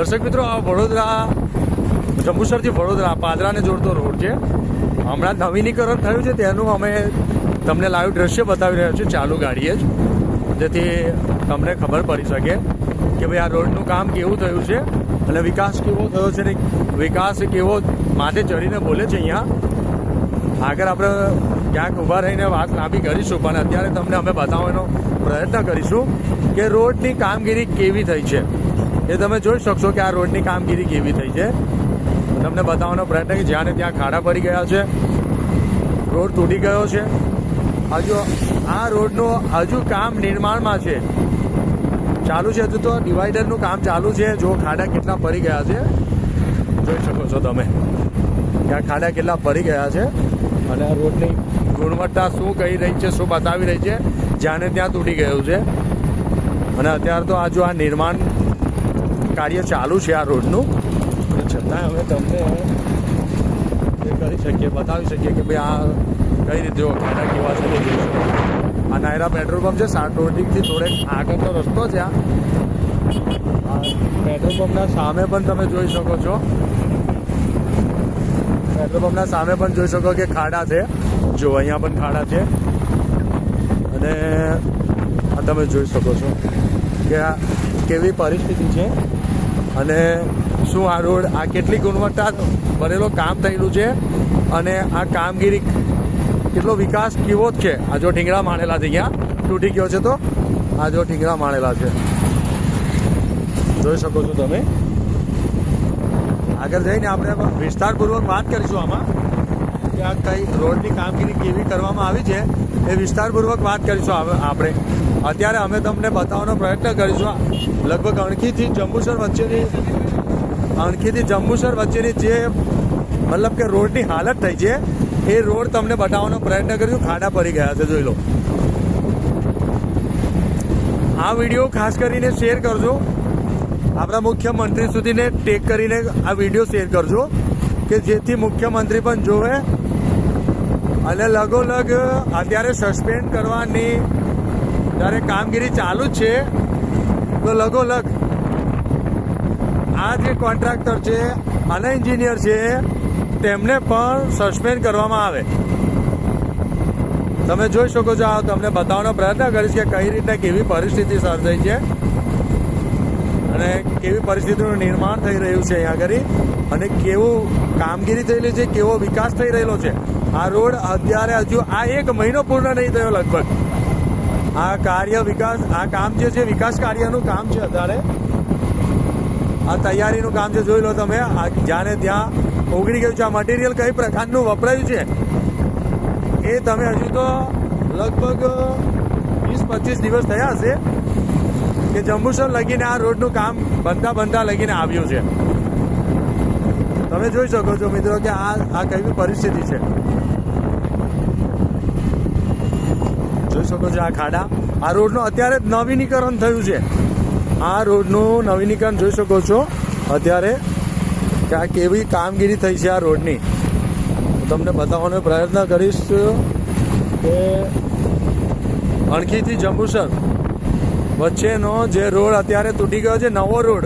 દર્શક મિત્રો, આ વડોદરા, જંબુસરથી વડોદરા, પાદરાને જોડતો રોડ છે. હમણાં નવીનીકરણ થયું છે, તેનું અમે તમને લાઈવ દ્રશ્ય બતાવી રહ્યા છીએ, ચાલુ ગાડીએ જ. જેથી તમને ખબર પડી શકે કે ભાઈ આ રોડનું કામ કેવું થયું છે અને વિકાસ કેવો થયો છે ને વિકાસ કેવો માથે ચડીને બોલે છે અહીંયા. આગળ આપણે ક્યાંક ઊભા રહીને વાત લાંબી કરીશું, પણ અત્યારે તમને અમે બતાવવાનો પ્રયત્ન કરીશું કે રોડની કામગીરી કેવી થઈ છે. એ તમે જોઈ શકશો કે આ રોડની કામગીરી કેવી થઈ છે. તમને બતાવવાનો પ્રયત્ન કે જ્યાં ત્યાં ખાડા પડી ગયા છે. રોડ તૂટી ગયો છે. હજુ આ રોડનું હજુ કામ નિર્માણમાં છે. ચાલુ છે હજુ તો ડિવાઈડરનું કામ ચાલુ છે. જો ખાડા કેટલા પડી ગયા છે. જોઈ શકો છો તમે કે આ ખાડા કેટલા પડી ગયા છે. અને આ રોડની ગુણવત્તા શું કહી રહી છે, શું બતાવી રહી છે. જ્યાં ત્યાં તૂટી ગયું છે. અને અત્યારે તો આ જો આ નિર્માણ કાર્ય ચાલુ છે આ રોડનું. છતાંય અમે તમને એ કરી શકીએ, બતાવી શકીએ કે ભાઈ આ કઈ રીતે ખાડા કેવા છે. આ નાયરા પેટ્રોલ પંપ છે, સાત રોડિંગથી થોડેક આગળનો રસ્તો છે આ પેટ્રોલ પંપના સામે પણ તમે જોઈ શકો છો. પેટ્રોલ પંપના સામે પણ જોઈ શકો કે ખાડા છે. જો અહીંયા પણ ખાડા છે. અને આ તમે જોઈ શકો છો કે આ કેવી પરિસ્થિતિ છે. અને શું આ રોડ, આ કેટલી ગુણવત્તા ભરેલો કામ થયેલું છે અને આ કામગીરી કેટલો વિકાસ કેવો જ છે. આ જો ઢીંગરા માણેલા છે અહીંયા. તૂટી ગયો છે તો? આ જો ઢીંગરા માણેલા છે. જોઈ શકો છો તમે. આગળ જઈને આપણે વિસ્તારપૂર્વક વાત કરીશું આમાં કે આ કઈ રોડની કામગીરી કેવી કરવામાં આવી છે એ વિસ્તારપૂર્વક વાત કરીશું આપણે. અત્યારે અમે તમને બતાવવાનો પ્રયત્ન કરીશું. લગભગ અણખીથી જંબુસર વચ્ચેની, અણખીથી જંબુસર વચ્ચેની જે મતલબ કે રોડની હાલત થઈ છે, એ રોડ તમને બતાવવાનો પ્રયત્ન કરીશું. ખાડા પડી ગયા છે, જોઈ લો. આ વીડિયો ખાસ કરીને શેર કરજો. આપણા મુખ્યમંત્રી સુધીને ટેક કરીને આ વીડિયો શેર કરજો કે જેથી મુખ્યમંત્રી પણ જોવે. અને લગોલગ અત્યારે સસ્પેન્ડ કરવાની જ્યારે કામગીરી ચાલુ જ છે. તો લગોલગ આ જે કોન્ટ્રાક્ટર છે, અને એન્જિનિયર છે, તેમને પણ સસ્પેન્ડ કરવામાં આવે. તમે જોઈ શકો છો, આ તમને બતાવવાનો પ્રયત્ન કરીશ કે કઈ રીતે કેવી પરિસ્થિતિ સર્જાઈ છે. અને કેવી પરિસ્થિતિનું નિર્માણ થઈ રહ્યું છે અહીંયા આગળ. અને કેવું કામગીરી થયેલી છે, કેવો વિકાસ થઈ રહેલો છે. આ રોડ અત્યારે હજુ આ એક મહિનો પૂર્ણ નહીં થયો લગભગ. આ કાર્ય વિકાસ, આ કામ જે છે, વિકાસ કાર્યનું કામ છે અત્યારે. આ તૈયારીનું કામ છે, જોઈ લો તમે, આ જ્યાં ત્યાં ઓગળી ગયું છે. આ મટીરિયલ કઈ પ્રકારનું વપરાયું છે? એ તમે હજુ તો લગભગ વીસ, પચીસ દિવસ થયા હશે કે જંબુસર લગીને આ રોડનું કામ બનતા બનતા લગીને આવ્યું છે. તમે જોઈ શકો છો મિત્રો કે આ આ કેવી પરિસ્થિતિ છે. જોઈ શકો છો આ ખાડા. આ રોડનું અત્યારે જ નવીનીકરણ થયું છે. આ રોડનું નવીનીકરણ જોઈ શકો છો. અત્યારે કે આ કેવી કામગીરી થઈ છે આ રોડની. હું તમને બતાવવાનો પ્રયત્ન કરીશ કે અણખીથી જંબુસર વચ્ચેનો જે રોડ અત્યારે તૂટી ગયો છે, નવો રોડ.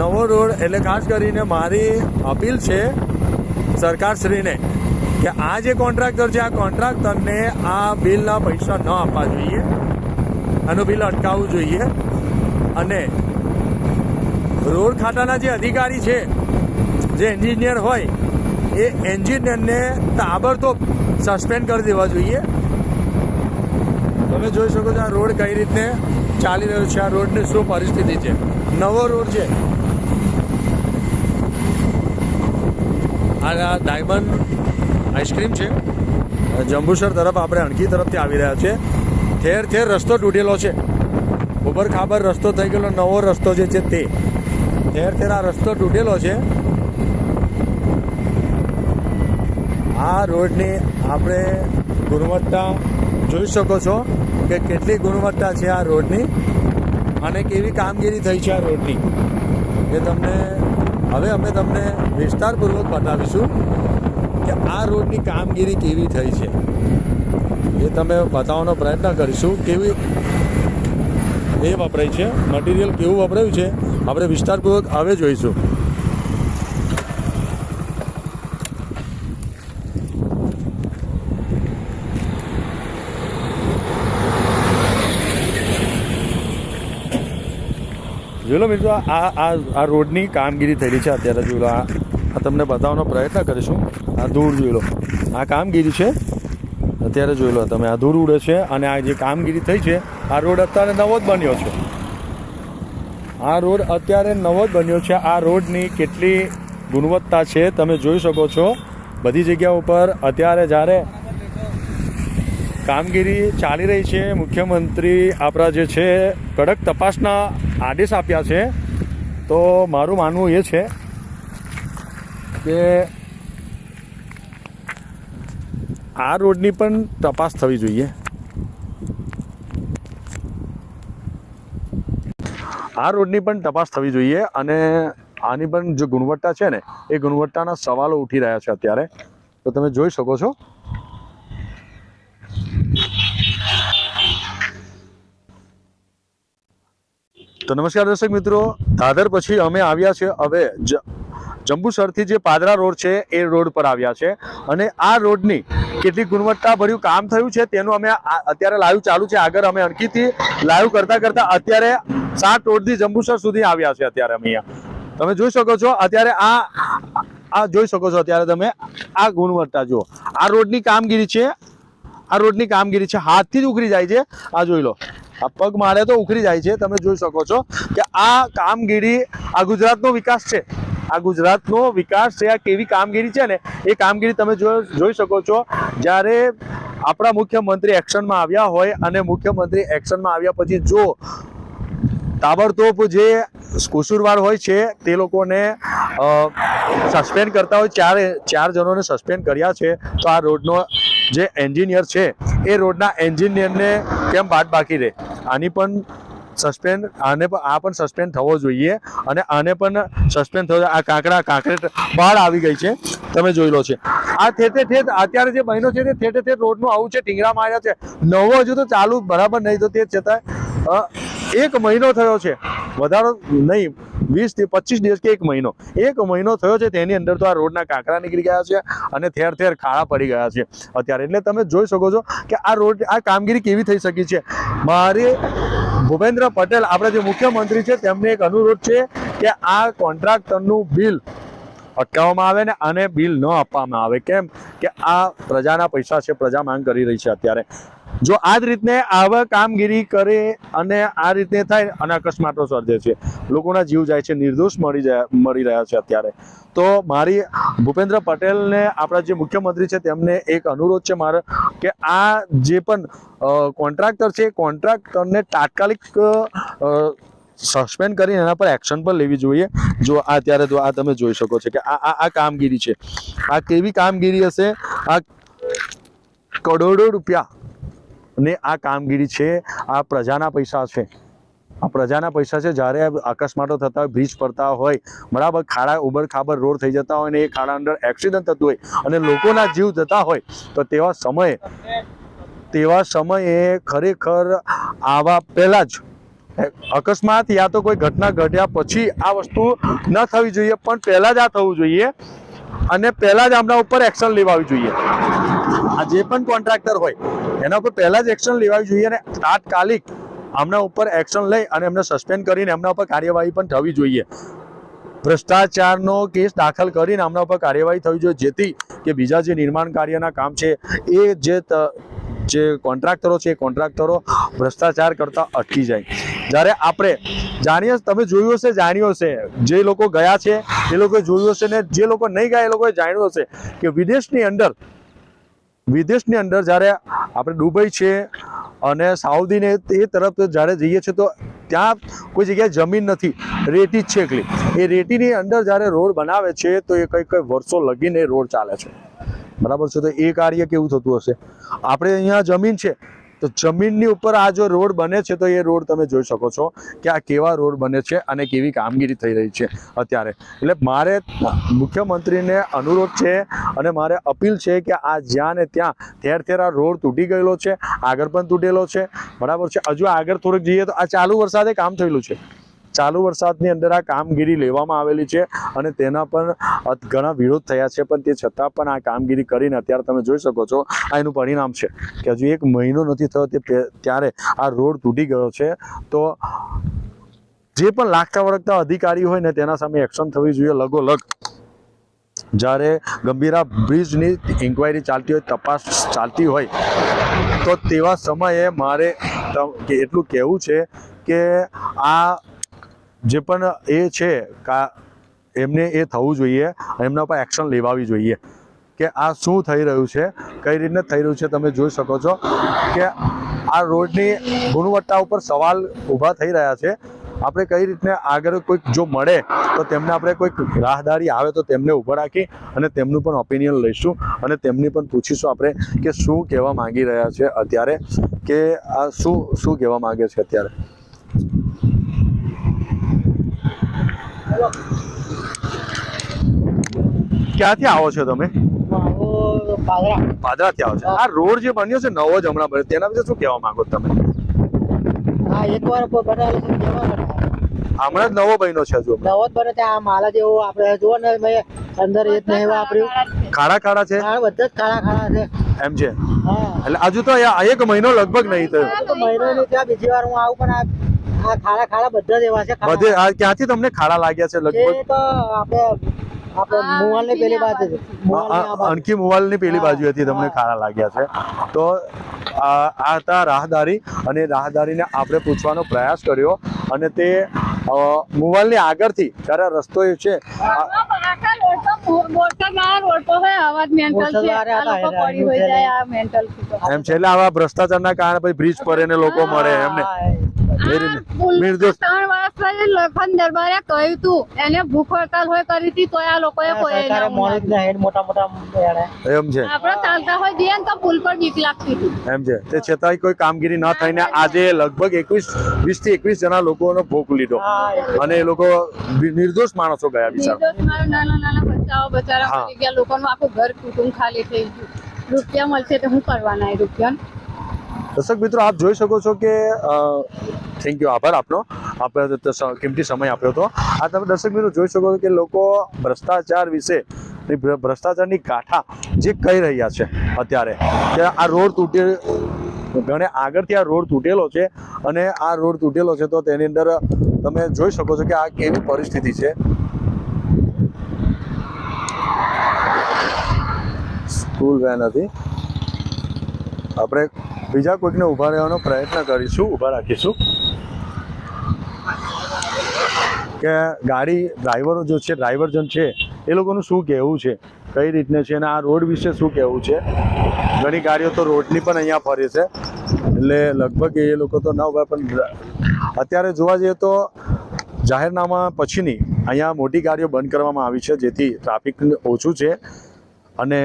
નવો રોડ એટલે ખાસ કરીને મારી અપીલ છે સરકારશ્રીને કે આ જે કોન્ટ્રાક્ટર છે, આ કોન્ટ્રાક્ટરને આ બિલના પૈસા ન આપવા જોઈએ. આનું બિલ અટકાવવું જોઈએ. અને રોડ ખાતાના જે અધિકારી છે, જે એન્જિનિયર હોય, એ એન્જિનિયરને તાબડતોબ સસ્પેન્ડ કરી દેવા જોઈએ. તમે જોઈ શકો છો આ રોડ કઈ રીતે ચાલી રહ્યો છે, આ રોડની શું પરિસ્થિતિ છે. નવો રોડ છે. આ ડાયમંડ આઈસ્ક્રીમ છે? જંબુસર તરફ આપણે અણકી તરફથી આવી રહ્યા છે ઠેર ઠેર રસ્તો તૂટેલો છે. ઉબર ખાબર રસ્તો થઈ ગયેલો, નવો રસ્તો જે છે તે. ઠેર ઠેર આ રસ્તો તૂટેલો છે. આ રોડની આપણે ગુણવત્તા જોઈ શકો છો કે કેટલી ગુણવત્તા છે આ રોડની અને કેવી કામગીરી થઈ છે આ રોડની. એ તમને હવે અમે તમને વિસ્તારપૂર્વક બતાવીશું. કે આ રોડની કામગીરી કેવી થઈ છે? એ તમે બતાવવાનો પ્રયત્ન કરીશું. કેવી એ વપરાય છે. મટીરિયલ કેવું વપરાયું છે, આપણે વિસ્તારપૂર્વક હવે જોઈશું. જોઈ લો મિત્રો, આ આ રોડની કામગીરી થયેલી છે. અત્યારે જોઈ આ આ તમને બતાવવાનો પ્રયત્ન કરીશું. આ ધૂળ જોઈ લો. આ કામગીરી છે. અત્યારે જોઈ લો તમે, આ ધૂળ ઉડે છે અને આ જે કામગીરી થઈ છે, આ રોડ અત્યારે નવો જ બન્યો છે. આ રોડ અત્યારે નવો જ બન્યો છે. આ રોડની કેટલી ગુણવત્તા છે તમે જોઈ શકો છો. બધી જગ્યા ઉપર અત્યારે જ્યારે કામગીરી ચાલી રહી છે, મુખ્યમંત્રી આપણા જે છે, કડક તપાસના આદેશ આપ્યા છે, તો મારું માનવું એ છે કે આ રોડની પણ તપાસ થવી જોઈએ. આ રોડની પણ તપાસ થવી જોઈએ અને આની પણ જે ગુણવત્તા છે ને, એ ગુણવત્તાના સવાલો ઉઠી રહ્યા છે અત્યારે. તો તમે જોઈ શકો છો. તો નમસ્કાર દર્શક મિત્રો દાદર પછી અમે આવ્યા છીએ હવે જંબુસરથી જે પાદરા રોડ છે, એ રોડ પર આવ્યા છે. અને આ રોડની કેટલી ગુણવત્તાભર્યું કામ થયું છે, તેનું અમે અત્યારે લાઈવ ચાલુ છે. આગળ અમે અણકીથી લાઈવ કરતા કરતા અત્યારે સાત રોડથી જંબુસર સુધી આવ્યા છે અત્યારે અમે અહીંયા. તમે જોઈ શકો છો, અત્યારે આ આ જોઈ શકો છો અત્યારે તમે, આ ગુણવત્તા જુઓ. આ રોડની કામગીરી છે, આ રોડની કામગીરી છે. હાથથી જ ઉખરી જાય છે. આ જોઈ લો. આ પગ મારે તો ઉખરી જાય છે. તમે જોઈ શકો છો કે આ કામગીરી આ ગુજરાતનો વિકાસ છે. આ ગુજરાતનો વિકાસ છે, આ કેવી કામગીરી છે ને એ કામગીરી તમે જોઈ શકો છો. જ્યારે આપણા મુખ્યમંત્રી એક્શનમાં આવ્યા હોય અને મુખ્યમંત્રી એક્શનમાં આવ્યા પછી જો તાબડતોબ જે કુસુરવાર હોય છે, તે લોકોને સસ્પેન્ડ કરતા હોય, ચાર ચાર જણોને સસ્પેન્ડ કર્યા છે, તો આ રોડનો જે એન્જિનિયર છે, એ રોડના એન્જિનિયરને કેમ બાદ બાકી રહે? આની પણ સસ્પેન્ડ આને આ પણ સસ્પેન્ડ થવો જોઈએ અને આને પણ સસ્પેન્ડ થવો આ કાંકરા કાંકરેટ બહાર આવી ગઈ છે. તમે જોઈ લો છે. આ થેતે થેત અત્યારે જે મહિનો છે તે થેતે થેત રોડનું આવું છે, ટીંગરા માર્યા છે. નવો હજુ તો ચાલુ, બરાબર નહીં, તો તે છતાંય એક મહિનો થયો છે. વધારો નહીં, વીસથી પચીસ દિવસ કે એક મહિનો. એક મહિનો થયો છે, તેની અંદર તો આ રોડના કાંકરા નીકળી ગયા છે અને ઠેર ઠેર ખાડા પડી ગયા છે. અત્યારે એટલે તમે જોઈ શકો છો કે આ રોડ, આ કામગીરી કેવી થઈ શકી છે. મારે ભૂપેન્દ્ર પટેલ, આપણા જે મુખ્યમંત્રી છે, તેમને એક અનુરોધ છે કે આ કોન્ટ્રાક્ટરનું બિલ અટકાવવામાં આવે ને અને બિલ ન આપવામાં આવે. કેમ? કે આ પ્રજાના પૈસા છે, પ્રજા માંગ કરી રહી છે અત્યારે. જો આ જ રીતને આવા કામગીરી કરે અને આ રીતે થાય, અને અકસ્માતો સર્જે છે. લોકોના જીવ જાય છે, નિર્દોષ મળી જાય, મળી રહ્યા છે અત્યારે. તો મારી ભૂપેન્દ્ર પટેલને આપણા જે મુખ્યમંત્રી છે, તેમને એક અનુરોધ છે મારો કે આ જે પણ કોન્ટ્રાક્ટર છે કોન્ટ્રાક્ટરને તાત્કાલિક સસ્પેન્ડ કરીને એના પર એક્શન પણ લેવી જોઈએ. જો આ અત્યારે તો આ તમે જોઈ શકો છો કે આ આ આ કામગીરી છે. આ કેવી કામગીરી હશે? આ કરોડો રૂપિયા ને આ કામગીરી છે, આ પ્રજાના પૈસા છે. આ પ્રજાના પૈસા છે, જ્યારે અકસ્માતો થતા હોય બ્રિજ પડતા હોય, બરાબર, ખાડા ઉબડ ખાબડ રોડ થઈ જતા હોય ને એ ખાડા અંદર એક્સિડન્ટ થતું હોય અને લોકોના જીવ જતા હોય, તો તેવા સમયે તેવા સમયે ખરેખર આવા પહેલાં જ અકસ્માત યા તો કોઈ ઘટના ઘટ્યા પછી આ વસ્તુ ન થવી જોઈએ, પણ પહેલાં જ આ થવું જોઈએ અને પહેલાં જ આમના ઉપર એક્શન લેવાવી જોઈએ. આ જે પણ કોન્ટ્રાક્ટર હોય. એના ઉપર પહેલા જ એક્શન લેવાવી જોઈએ અને તાત્કાલિક આમના ઉપર એક્શન લઈ અને એમને સસ્પેન્ડ કરીને એમના ઉપર કાર્યવાહી પણ થવી જોઈએ. ભ્રષ્ટાચારનો કેસ દાખલ કરીને આમના ઉપર કાર્યવાહી થવી જોઈએ. જેથી કે બીજા જે નિર્માણ કાર્યના કામ છે, એ જે જે કોન્ટ્રાક્ટરો છે, એ કોન્ટ્રાક્ટરો ભ્રષ્ટાચાર કરતા અટકી જાય. જ્યારે આપણે જાણીએ, તમે જોયું હશે, જાણ્યું હશે, જે લોકો ગયા છે, એ લોકોએ જોયું હશે ને જે લોકો નહીં ગયા, એ લોકોએ જાણ્યું હશે કે વિદેશની અંદર વિદેશની અંદર જ્યારે આપણે દુબઈ છે અને સાઉદીને એ તરફ જ્યારે જઈએ છીએ તો ત્યાં કોઈ જગ્યાએ જમીન નથી. રેતી જ છે એકલી. એ રેતીની અંદર જ્યારે રોડ બનાવે છે તો એ કંઈ કંઈ વર્ષો લગીને રોડ ચાલે છે. બરાબર છે? તો એ કાર્ય કેવું થતું હશે? આપણે અહીંયા જમીન છે. તો જમીનની ઉપર આ જો રોડ બને છે, તો એ રોડ તમે જોઈ શકો છો કે આ કેવા રોડ બને છે અને કેવી કામગીરી થઈ રહી છે અત્યારે. એટલે મારે મુખ્યમંત્રીને અનુરોધ છે અને મારે અપીલ છે કે આ જ્યાં ને ત્યાં ઠેર ઠેર આ રોડ તૂટી ગયેલો છે, આગળ પણ તૂટેલો છે. બરાબર છે? હજુ આગળ થોડુંક જઈએ તો આ ચાલુ વરસાદે કામ થયેલું છે. ચાલુ વરસાદની અંદર આ કામગીરી લેવામાં આવેલી છે અને તેના પણ ઘણા વિરોધ થયા છે, પણ તે છતાં પણ આ કામગીરી કરીને અત્યારે તમે જોઈ શકો છો, આ એનું પરિણામ છે કે હજુ એક મહિનો નથી થયો તે ત્યારે આ રોડ તૂટી ગયો છે. તો જે પણ લાગતા વળગતા અધિકારી હોય ને તેના સામે એક્શન થવી જોઈએ લગોલગ. જ્યારે ગંભીરા બ્રિજની ઇન્ક્વાયરી ચાલતી હોય, તપાસ ચાલતી હોય, તો તેવા સમયે મારે એટલું કહેવું છે કે આ જે પણ એ છે, કા એમને એ થવું જોઈએ એમના પર એક્શન લેવાવી જોઈએ કે આ શું થઈ રહ્યું છે, કઈ રીતને થઈ રહ્યું છે તમે જોઈ શકો છો કે આ રોડની ગુણવત્તા ઉપર સવાલ ઊભા થઈ રહ્યા છે. આપણે કઈ રીતને આગળ કોઈક જો મળે તો તેમને આપણે કોઈક રાહદારી આવે તો તેમને ઊભા રાખી અને તેમનું પણ ઓપિનિયન લઈશું અને તેમની પણ પૂછીશું આપણે કે શું કહેવા માંગી રહ્યા છે અત્યારે, કે આ શું શું કહેવા માંગે છે અત્યારે? ક્યાંથી આવો છો તમે? પાદરા પાદરાથી આવો છો. આ રોડ જે બન્યો છે નવો જ હમણાં બન્યો. તેના વિશે શું કહેવા માંગો તમે? છે કેવા? હમણાં જ નવો બન્યો છે હજુ નવો જ બને ત્યાં માલા જેવો આપણે જુઓ ને મેં અંદર એ જ નહીં વાપર્યું ખાડા ખાડા છે? બધા જ ખાડા ખાડા છે. એમ છે? હા. એટલે હજુ તો એક મહિનો લગભગ નહીં થયો. તો મહિનો નહીં ત્યાં બીજી વાર હું આવું પણ આ આ ખાડા ખાડા બધા જ એવા છે બધે આ ક્યાંથી તમને ખાડા લાગ્યા છે લગભગ? તો આપણે આપણે મુવાલ પેલી બાજુ છે મુવાલની આ બાજુ. અણકી મુવાલની પેલી હા, બાજુએથી તમને ખાડા લાગ્યા છે. તો આ હતા રાહદારી અને રાહદારીને આપણે પૂછવાનો પ્રયાસ કર્યો અને તે મુવાલની આગળથી જ્યારે આ રસ્તો એ છે એમ છે એટલે આવા ભ્રષ્ટાચારના કારણે પછી બ્રિજ પર એને લોકો મળે એમને. હા, ત્રણ વર્ષ લખન દરબારે કહ્યું તું એને ભૂખ હડતાલ હોય કરી હતી તોય આ લોકોએ કોઈ સરકારે મોડી જ હેડ મોટા મોટા એમ છે. આપણે ચાલતા હોય જઈએ ને તો પુલ પર બીક લાગતી હતી. એમ છે. તે છતાંય કોઈ કામગીરી ન થઈને આજે લગભગ એકવીસ વીસથી એકવીસ જણા લોકોનો ભોગ લીધો. અને એ લોકો નિર્દોષ માણસો ગયા બિચારા નિર્દોષ નાના નાના બચ્ચાઓ બચારા હા. ગયા. લોકોનું આખું ઘર કુટુંબ ખાલી થઈ ગયું. રૂપિયા મળશે તો શું કરવાના એ રૂપિયા? દર્શક મિત્રો આપ જોઈ શકો છો કે થેન્ક યુ, આભાર આપનો. આપણે કિંમતી સમય આપ્યો હતો. આ તમે દર્શક મિત્રો જોઈ શકો છો કે લોકો ભ્રષ્ટાચાર વિશે ભ્રષ્ટાચારની કાંઠા જે કહી રહ્યા છે અત્યારે, કે આ રોડ તૂટે ઘણે આગળથી આ રોડ તૂટેલો છે અને આ રોડ તૂટેલો છે તો તેની અંદર તમે જોઈ શકો છો કે આ કેવી પરિસ્થિતિ છે. સ્કૂલ વેન હતી. આપણે બીજા કોઈકને ઊભા રહેવાનો પ્રયત્ન કરીશું, ઊભા રાખીશું. કે ગાડી ડ્રાઈવરો જો છે ડ્રાઈવર જન છે, એ લોકોનું શું કહેવું છે? કઈ રીતને છે? અને આ રોડ વિશે શું કહેવું છે? ઘણી ગાડીઓ તો રોડની પણ અહીંયા ફરે છે. એટલે લગભગ એ લોકો તો ન હોય, પણ અત્યારે જોવા જઈએ તો જાહેરનામા પછીની અહીંયા મોટી ગાડીઓ બંધ કરવામાં આવી છે, જેથી ટ્રાફિક ઓછું છે. અને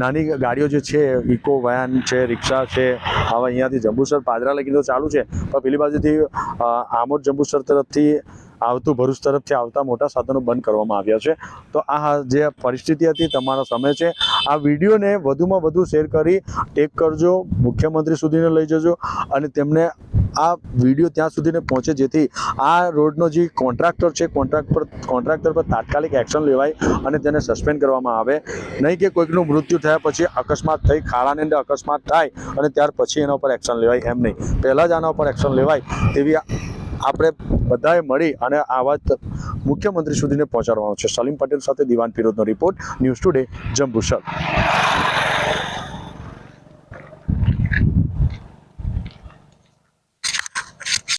નાની ગાડીઓ જે છે ઇકો વેન છે રિક્ષા છે હવે અહીંયાથી જંબુસર, પાદરા લગી તો ચાલુ છે. પણ પેલી બાજુથી આમોદ જંબુસર તરફથી આવતું ભરૂચ તરફથી આવતા મોટા સાધનો બંધ કરવામાં આવ્યા છે. તો આ જે પરિસ્થિતિ હતી તમારો સમય છે. આ વિડીયોને વધુમાં વધુ શેર કરી, ટેક કરજો, મુખ્યમંત્રી સુધીને લઈ જજો અને તેમને આ વીડિયો ત્યાં સુધીને પહોંચે જેથી આ રોડનો જે કોન્ટ્રાક્ટર છે, કોન્ટ્રાક્ટ પર, કોન્ટ્રાક્ટર પર તાત્કાલિક એક્શન લેવાય અને તેને સસ્પેન્ડ કરવામાં આવે. નહીં કે કોઈકનું મૃત્યુ થયા પછી અકસ્માત થઈ, ખાડાની અંદર અકસ્માત થાય અને ત્યાર પછી એના ઉપર એક્શન લેવાય એમ નહીં. પહેલાં જ આના ઉપર એક્શન લેવાય તેવી આપણે બધાએ મળી અને આ વાત મુખ્યમંત્રી સુધીને પહોંચાડવાનો છે. સલીમ પટેલ સાથે દિવાન ફિરોજનો રિપોર્ટ, ન્યૂઝ ટુડે, જંબુસર.